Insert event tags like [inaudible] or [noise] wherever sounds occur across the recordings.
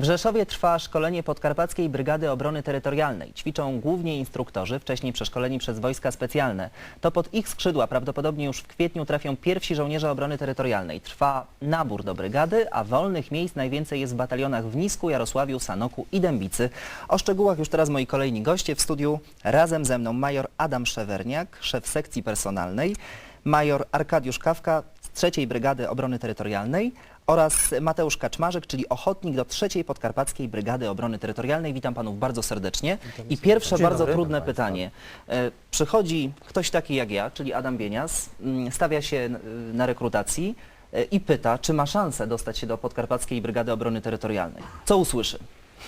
W Rzeszowie trwa szkolenie Podkarpackiej Brygady Obrony Terytorialnej. Ćwiczą głównie instruktorzy, wcześniej przeszkoleni przez wojska specjalne. To pod ich skrzydła prawdopodobnie już w kwietniu trafią pierwsi żołnierze obrony terytorialnej. Trwa nabór do brygady, a wolnych miejsc najwięcej jest w batalionach w Nisku, Jarosławiu, Sanoku i Dębicy. O szczegółach już teraz moi kolejni goście w studiu. Razem ze mną major Adam Szewerniak, szef sekcji personalnej, major Arkadiusz Kawka z trzeciej Brygady Obrony Terytorialnej oraz Mateusz Kaczmarzyk, czyli ochotnik do trzeciej Podkarpackiej Brygady Obrony Terytorialnej. Witam panów bardzo serdecznie. I pierwsze bardzo trudne pytanie. E, Przychodzi ktoś taki jak ja, czyli Adam Bienias, mm, stawia się n- na rekrutacji e, i pyta, czy ma szansę dostać się do Podkarpackiej Brygady Obrony Terytorialnej. Co usłyszy?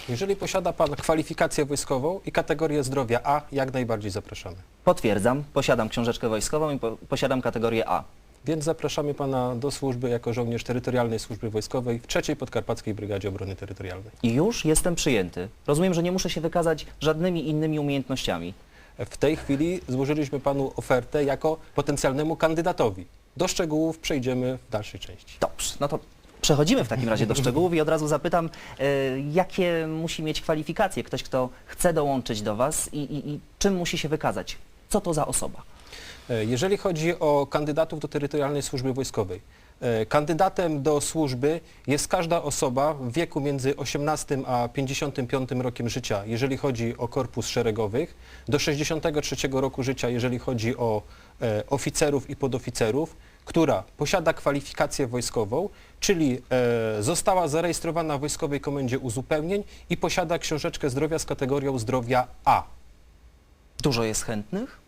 Jeżeli posiada Pan kwalifikację wojskową i kategorię zdrowia A, jak najbardziej zapraszamy. Potwierdzam, posiadam książeczkę wojskową i po, posiadam kategorię A. Więc zapraszamy Pana do służby jako żołnierz Terytorialnej Służby Wojskowej w trzeciej Podkarpackiej Brygadzie Obrony Terytorialnej. I już jestem przyjęty. Rozumiem, że nie muszę się wykazać żadnymi innymi umiejętnościami. W tej chwili złożyliśmy Panu ofertę jako potencjalnemu kandydatowi. Do szczegółów przejdziemy w dalszej części. Dobrze, no to przechodzimy w takim razie do szczegółów i od razu zapytam, e, jakie musi mieć kwalifikacje ktoś, kto chce dołączyć do Was i, i, i czym musi się wykazać? Co to za osoba? E, Jeżeli chodzi o kandydatów do Terytorialnej Służby Wojskowej, e, kandydatem do służby jest każda osoba w wieku między 18 a 55 rokiem życia, jeżeli chodzi o korpus szeregowych, do 63 roku życia, jeżeli chodzi o e, oficerów i podoficerów, która posiada kwalifikację wojskową, czyli została zarejestrowana w Wojskowej Komendzie Uzupełnień i posiada książeczkę zdrowia z kategorią zdrowia A. Dużo jest chętnych?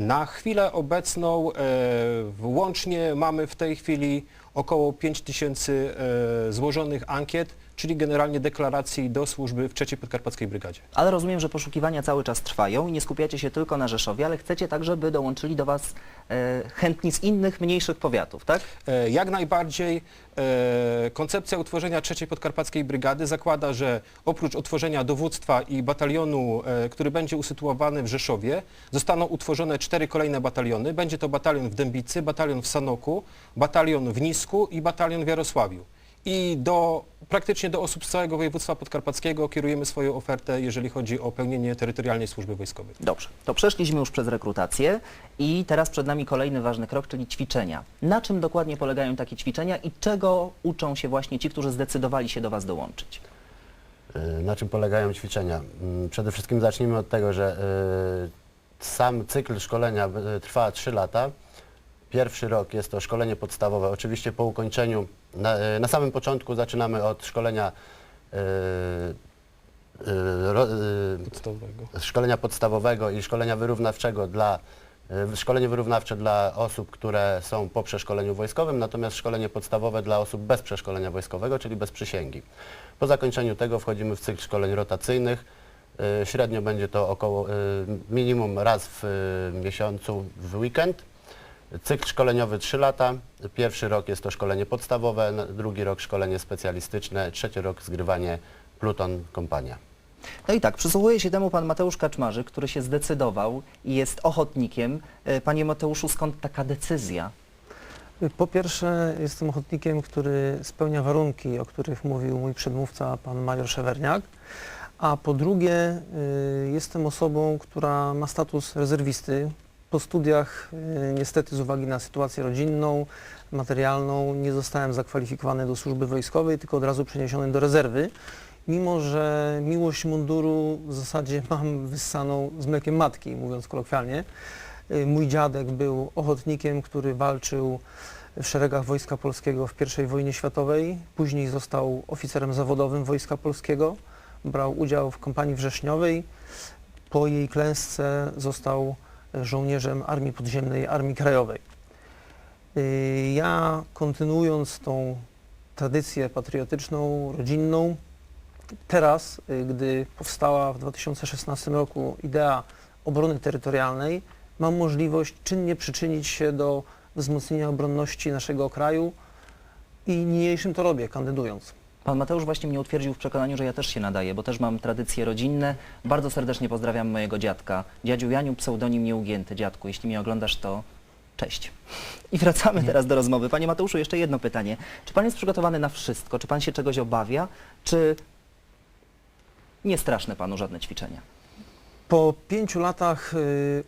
Na chwilę obecną e, łącznie mamy w tej chwili około 5 tysięcy e, złożonych ankiet, czyli generalnie deklaracji do służby w trzeciej Podkarpackiej Brygadzie. Ale rozumiem, że poszukiwania cały czas trwają i nie skupiacie się tylko na Rzeszowie, ale chcecie także, by dołączyli do Was e, chętni z innych, mniejszych powiatów, tak? E, Jak najbardziej e, koncepcja utworzenia trzeciej Podkarpackiej Brygady zakłada, że oprócz utworzenia dowództwa i batalionu, e, który będzie usytuowany w Rzeszowie, zostaną utworzone cztery kolejne bataliony. Będzie to batalion w Dębicy, batalion w Sanoku, batalion w Nisku i batalion w Jarosławiu. I do, praktycznie do osób z całego województwa podkarpackiego kierujemy swoją ofertę, jeżeli chodzi o pełnienie terytorialnej służby wojskowej. Dobrze, to przeszliśmy już przez rekrutację i teraz przed nami kolejny ważny krok, czyli ćwiczenia. Na czym dokładnie polegają takie ćwiczenia i czego uczą się właśnie ci, którzy zdecydowali się do Was dołączyć? Y, Na czym polegają ćwiczenia? Mm, Przede wszystkim zacznijmy od tego, że y, sam cykl szkolenia y, trwa 3 lata. Pierwszy rok jest to szkolenie podstawowe. Oczywiście po ukończeniu, na, y, na samym początku zaczynamy od szkolenia, y, y, ro, Podstawowego. szkolenia podstawowego i szkolenia wyrównawczego dla szkolenie wyrównawcze dla osób, które są po przeszkoleniu wojskowym, natomiast szkolenie podstawowe dla osób bez przeszkolenia wojskowego, czyli bez przysięgi. Po zakończeniu tego wchodzimy w cykl szkoleń rotacyjnych. Średnio będzie to około minimum raz w miesiącu w weekend. Cykl szkoleniowy 3 lata. Pierwszy rok jest to szkolenie podstawowe, drugi rok szkolenie specjalistyczne, trzeci rok zgrywanie pluton kompania. No i tak, przysłuchuje się temu pan Mateusz Kaczmarzyk, który się zdecydował i jest ochotnikiem. E, Panie Mateuszu, skąd taka decyzja? Po pierwsze, jestem ochotnikiem, który spełnia warunki, o których mówił mój przedmówca, pan major Szewerniak. A po drugie, y, jestem osobą, która ma status rezerwisty. Po studiach, y, niestety z uwagi na sytuację rodzinną, materialną, nie zostałem zakwalifikowany do służby wojskowej, tylko od razu przeniesiony do rezerwy. Mimo, że miłość munduru w zasadzie [laughs] mam wyssaną z mlekiem matki, mówiąc kolokwialnie. Y, Mój dziadek był ochotnikiem, który walczył w szeregach Wojska Polskiego w I wojnie światowej. Później został oficerem zawodowym Wojska Polskiego. Brał udział w kampanii wrześniowej. Po jej klęsce został żołnierzem Armii Podziemnej, Armii Krajowej. Y, Ja kontynuując tą tradycję patriotyczną, rodzinną, teraz, y, gdy powstała w 2016 roku idea obrony terytorialnej, mam możliwość czynnie przyczynić się do wzmocnienia obronności naszego kraju i niniejszym to robię, kandydując. Pan Mateusz właśnie mnie utwierdził w przekonaniu, że ja też się nadaję, bo też mam tradycje rodzinne. Bardzo serdecznie pozdrawiam mojego dziadka. Dziadziu Janiu, pseudonim nieugięty. Dziadku, jeśli mnie oglądasz, to cześć. I wracamy teraz do rozmowy. Panie Mateuszu, jeszcze jedno pytanie. Czy pan jest przygotowany na wszystko? Czy pan się czegoś obawia? Czy nie straszne panu żadne ćwiczenia? Po pięciu latach y,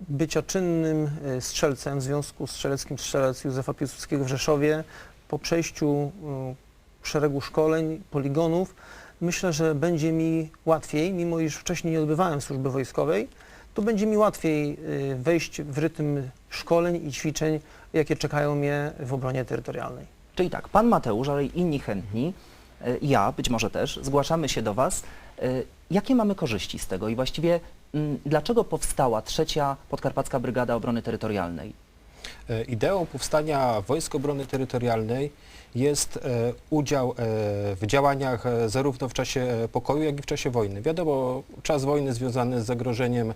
bycia czynnym y, strzelcem w Związku Strzeleckim Strzelec Józefa Piłsudskiego w Rzeszowie, po przejściu y, szeregu szkoleń, poligonów, myślę, że będzie mi łatwiej, mimo iż wcześniej nie odbywałem służby wojskowej, to będzie mi łatwiej y, wejść w rytm szkoleń i ćwiczeń, jakie czekają mnie w obronie terytorialnej. Czyli tak, pan Mateusz, ale i inni chętni, y, ja być może też, zgłaszamy się do was. Y, Jakie mamy korzyści z tego i właściwie mm, dlaczego powstała trzecia Podkarpacka Brygada Obrony Terytorialnej? E, Ideą powstania Wojsk Obrony Terytorialnej jest e, udział e, w działaniach zarówno w czasie pokoju, jak i w czasie wojny. Wiadomo, czas wojny związany z zagrożeniem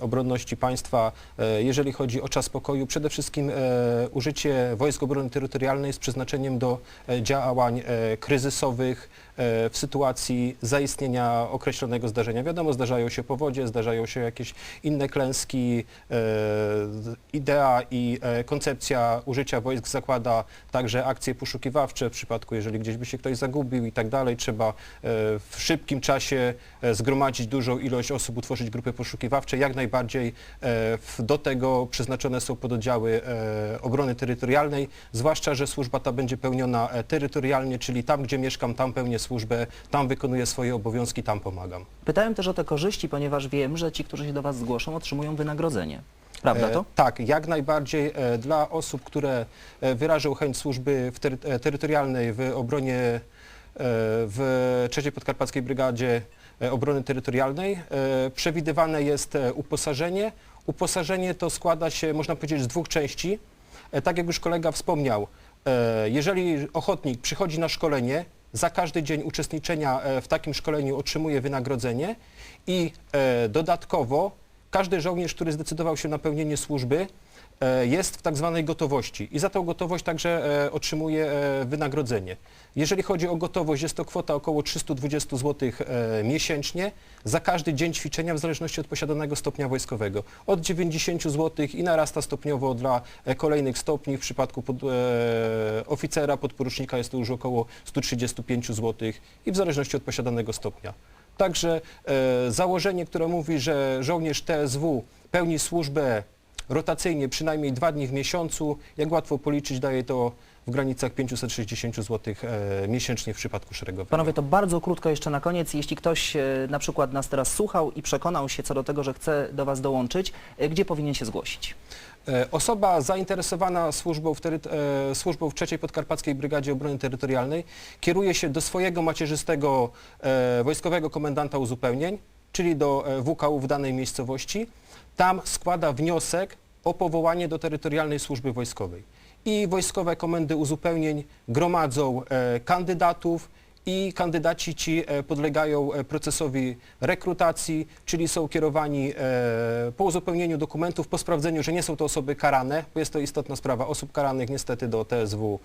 obronności państwa, jeżeli chodzi o czas pokoju, przede wszystkim użycie Wojsk Obrony Terytorialnej z przeznaczeniem do działań kryzysowych w sytuacji zaistnienia określonego zdarzenia. Wiadomo, zdarzają się powodzie, zdarzają się jakieś inne klęski. e, Idea i e, koncepcja użycia wojsk zakłada także akcje poszukiwawcze w przypadku, jeżeli gdzieś by się ktoś zagubił i tak dalej. Trzeba e, w szybkim czasie e, zgromadzić dużą ilość osób, utworzyć grupy poszukiwawcze. Jak najbardziej e, do tego przeznaczone są pododdziały e, obrony terytorialnej, zwłaszcza, że służba ta będzie pełniona e, terytorialnie, czyli tam, gdzie mieszkam, tam pełnię służbę, tam wykonuję swoje obowiązki, tam pomagam. Pytałem też o te korzyści, ponieważ wiem, że ci, którzy się do was zgłoszą, otrzymują wynagrodzenie. Prawda E, to? Tak, jak najbardziej e, dla osób, które e, wyrażą chęć służby w tery, e, terytorialnej w obronie e, w III Podkarpackiej Brygadzie e, Obrony Terytorialnej e, przewidywane jest e, uposażenie. Uposażenie to składa się, można powiedzieć, z dwóch części. E, Tak jak już kolega wspomniał, e, jeżeli ochotnik przychodzi na szkolenie, za każdy dzień uczestniczenia e, w takim szkoleniu otrzymuje wynagrodzenie i e, dodatkowo każdy żołnierz, który zdecydował się na pełnienie służby, e, jest w tak zwanej gotowości i za tą gotowość także e, otrzymuje e, wynagrodzenie. Jeżeli chodzi o gotowość, jest to kwota około 320 zł miesięcznie za każdy dzień ćwiczenia w zależności od posiadanego stopnia wojskowego. Od 90 zł i narasta stopniowo dla kolejnych stopni. W przypadku pod, e, oficera, podporucznika jest to już około 135 zł i w zależności od posiadanego stopnia. Także e, założenie, które mówi, że żołnierz TSW pełni służbę rotacyjnie przynajmniej dwa dni w miesiącu, jak łatwo policzyć, daje to w granicach 560 zł e, miesięcznie w przypadku szeregowego. Panowie, to bardzo krótko jeszcze na koniec. Jeśli ktoś e, na przykład nas teraz słuchał i przekonał się co do tego, że chce do was dołączyć, e, gdzie powinien się zgłosić? E, Osoba zainteresowana służbą w, tery, e, służbą w III Podkarpackiej Brygadzie Obrony Terytorialnej kieruje się do swojego macierzystego e, wojskowego komendanta uzupełnień, czyli do e, WKU w danej miejscowości. Tam składa wniosek o powołanie do terytorialnej służby wojskowej. I wojskowe komendy uzupełnień gromadzą e, kandydatów i kandydaci ci e, podlegają e, procesowi rekrutacji, czyli są kierowani e, po uzupełnieniu dokumentów, po sprawdzeniu, że nie są to osoby karane, bo jest to istotna sprawa. Osób karanych niestety do TSW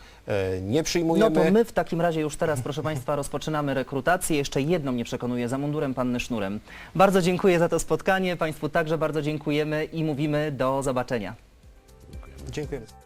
nie No przyjmujemy. to my w takim razie już teraz, proszę Państwa, rozpoczynamy rekrutację. Jeszcze jedno mnie przekonuje, za mundurem panny sznurem. Bardzo dziękuję za to spotkanie, Państwu także bardzo dziękujemy i mówimy do zobaczenia. Dziękujemy.